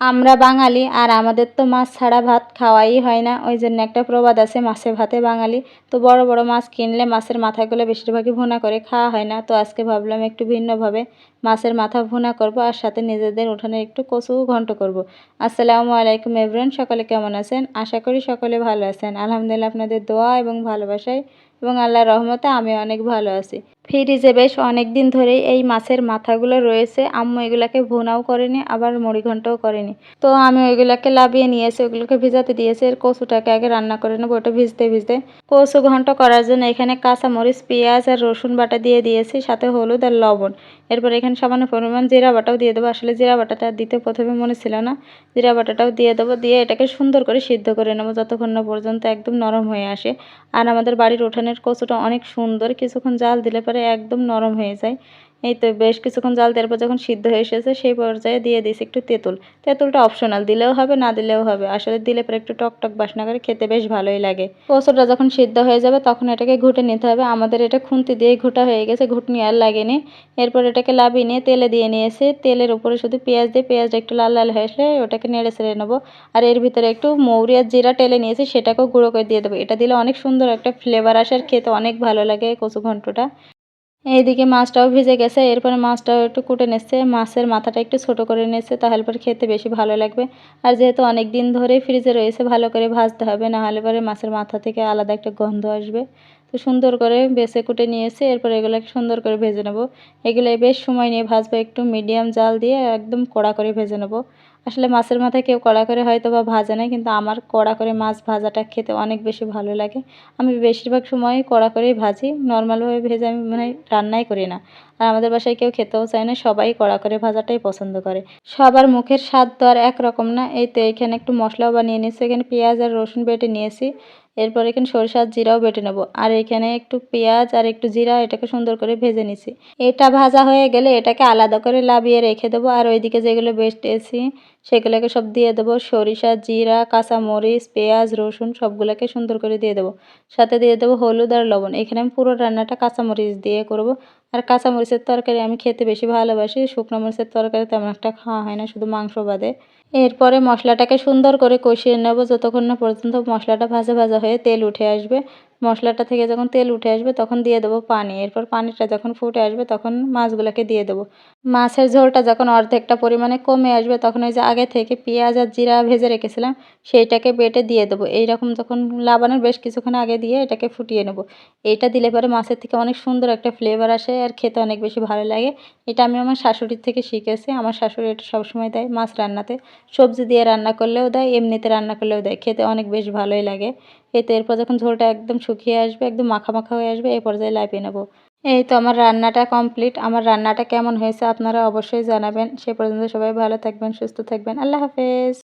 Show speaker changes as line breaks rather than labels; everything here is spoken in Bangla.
আমরা বাঙালি আর আমাদের তো মাছ ছাড়া ভাত খাওয়াই হয় না। ওই জন্য একটা প্রবাদ আছে, মাছে ভাতে বাঙালি। তো বড় বড় মাছ কিনলে মাছের মাথাগুলো বেশিরভাগই ভুনা করে খাওয়া হয় না। তো আজকে ভাবলাম একটু ভিন্নভাবে মাছের মাথা ভুনা করব আর সাথে নিজেদের উঠানে একটু কচু ঘন্ট করব। আসসালামু আলাইকুম এভরিওয়ান, সকলে কেমন আছেন? আশা করি সকলে ভালো আছেন। আলহামদুলিল্লাহ আপনাদের দোয়া এবং ভালোবাসায় এবং আল্লাহর রহমতে আমি অনেক ভালো আছি। ফ্রিজে বেশ অনেক দিন ধরেই এই মাছের মাথাগুলো রয়েছে। আম্মু এগুলাকে ভুনাও করেনি, আবার মুড়ি ঘন্টও করেনি। তো আমি ওইগুলাকে লাভিয়ে নিয়েছি, ওগুলোকে ভিজাতে দিয়েছি। এর কচুটাকে আগে রান্না করে নেব, ওটা ভিজতে ভিজতে। কচু ঘন্ট করার জন্য এখানে কাঁচামরিচ, পেঁয়াজ আর রসুন বাটা দিয়ে দিয়েছি, সাথে হলুদ আর লবণ। এরপর এখানে সামান্য পরিমাণ জিরা বাটাও দিয়ে দেবো। আসলে জিরা বাটাটা দিতে প্রথমে মনে ছিল না। জিরা বাটাটাও দিয়ে দেবো, দিয়ে এটাকে সুন্দর করে সিদ্ধ করে নেব যতক্ষণ না পর্যন্ত একদম নরম হয়ে আসে। আর আমাদের বাড়ির উঠানের কচুটা অনেক সুন্দর, কিছুক্ষণ জাল দিলে পরে একদম নরম হয়ে যায়। এই তো বেশ কিছুক্ষণ জাল দেওয়ার পর যখন সিদ্ধ হয়ে এসেছে সেই পর্যায়ে দিয়ে দিয়েছি একটু তেঁতুল। তেঁতুলটা অপশনাল দিলেও হবে, না দিলেও হবে। আসলে দিলে পরে একটু টক টক বাসনা করে খেতে বেশ ভালোই লাগে। কচুটা যখন সিদ্ধ হয়ে যাবে তখন এটাকে ঘুটে নিতে হবে। আমাদের এটা খুন্তি দিয়ে ঘুটা হয়ে গেছে, ঘুটনি আর লাগেনি। এরপর এটাকে লাভিয়ে নিয়ে তেলে দিয়ে নিয়েছি। তেলের উপরে শুধু পেঁয়াজ দিয়ে, পেঁয়াজটা একটু লাল লাল হয়ে আসলে ওটাকে নেড়ে ছেড়ে নেব। আর এর ভিতরে একটু মৌরি আর জিরা টেলে নিয়েছি, সেটাকেও গুঁড়ো করে দিয়ে দেবো। এটা দিলে অনেক সুন্দর একটা ফ্লেভার আসে আর খেতে অনেক ভালো লাগে কচু ঘন্টটা। এইদিকে মাছটাও ভিজে গেছে, এরপরে মাছটাও একটু কুটে নিচ্ছে। মাছের মাথাটা একটু ছোট করে নিচ্ছে, তাহলে পরে খেতে বেশি ভালো লাগবে। আর যেহেতু অনেক দিন ধরে ফ্রিজে রয়েছে, ভালো করে ভাজতে হবে না হলে পরে মাছের মাথা থেকে আলাদা একটা গন্ধ আসবে। তো সুন্দর করে বেছে কুটে নিয়েছে, এরপর এগুলোকে সুন্দর করে ভেজে নেব। এগুলো বেশ সময় নিয়ে ভাজবো, একটু মিডিয়াম জাল দিয়ে একদম কড়া করে ভেজে নেব। আসলে মাছের মাথায় কেউ কড়া করে হয়তো বা ভাজে না কিন্তু আমার কড়া করে মাছ ভাজাটা খেতে অনেক বেশি ভালো লাগে। আমি বেশিরভাগ সময় কড়া করেই ভাজি নর্মালভাবে ভেজে আমি মানে রান্নাই করি না। আর আমাদের বাসায় কেউ খেতেও চায় না, সবাই কড়া করে ভাজাটাই পছন্দ করে। সবার মুখের স্বাদ তো আর একরকম না, এই তো এখানে একটু মশলাও বানিয়ে নিয়েছি, এখানে পেঁয়াজ আর রসুন বেটে নিয়েছি। এরপর এখানে সরষার জিরাও বেটে নেব। আর এখানে একটু পেঁয়াজ আর একটু জিরা এটাকে সুন্দর করে ভেজে নিছি। এটা ভাজা হয়ে গেলে এটাকে আলাদা করে লাবিয়ে রেখে দেবো। আর ওইদিকে যেগুলো বেটেছি সেগুলোকে সব দিয়ে দেবো। সরিষা, জিরা, কাঁচামরিচ, পেঁয়াজ, রসুন সবগুলোকে সুন্দর করে দিয়ে দেবো। সাথে দিয়ে দেবো হলুদ আর লবণ। এখানে আমি পুরো রান্নাটা কাঁচামরিচ দিয়ে করব। আর কাঁচামরিচের তরকারি আমি খেতে বেশি ভালোবাসি। শুকনো মরিচের তরকারি তেমন একটা খাওয়া হয় না, শুধু মাংস বাদে। এরপরে মশলাটাকে সুন্দর করে কষিয়ে নেব। যতক্ষণ না পর্যন্ত মশলাটা ভাজা ভাজা হয়ে তেল উঠে আসবে। মশলাটা থেকে যখন তেল উঠে আসবে তখন দিয়ে দেবো পানি। এরপর পানিটা যখন ফুটে আসবে তখন মাছগুলোকে দিয়ে দেবো। মাছের ঝোলটা যখন অর্ধেকটা পরিমাণে কমে আসবে তখন ওই যে আগে থেকে পেঁয়াজ আর জিরা ভেজে রেখেছিলাম, সেইটাকে বেটে দিয়ে দেবো। এইরকম যখন লাবানোর বেশ কিছুক্ষণ আগে দিয়ে এটাকে ফুটিয়ে নেব। এইটা দিলে পরে মাছের থেকে অনেক সুন্দর একটা ফ্লেভার আসে আর খেতে অনেক বেশি ভালো লাগে। এটা আমি আমার শাশুড়ির থেকে শিখেছি। আমার শাশুড়ি এটা সবসময় দেয় মাছ রান্নাতে। সবজি দিয়ে রান্না করলেও দেয়, এমনিতে রান্না করলেও দেয়। খেতে অনেক বেশ ভালোই লাগে। এতে এরপর যখন ঝোলটা একদম শুকিয়ে আসবে, একদম মাখা মাখা হয়ে আসবে, এই পর্যায়ে লাইপিয়ে নেব। এই তো আমার রান্নাটা কমপ্লিট। আমার রান্নাটা কেমন হয়েছে আপনারা অবশ্যই জানাবেন। সে পর্যন্ত সবাই ভালো থাকবেন, সুস্থ থাকবেন। আল্লাহ হাফেজ।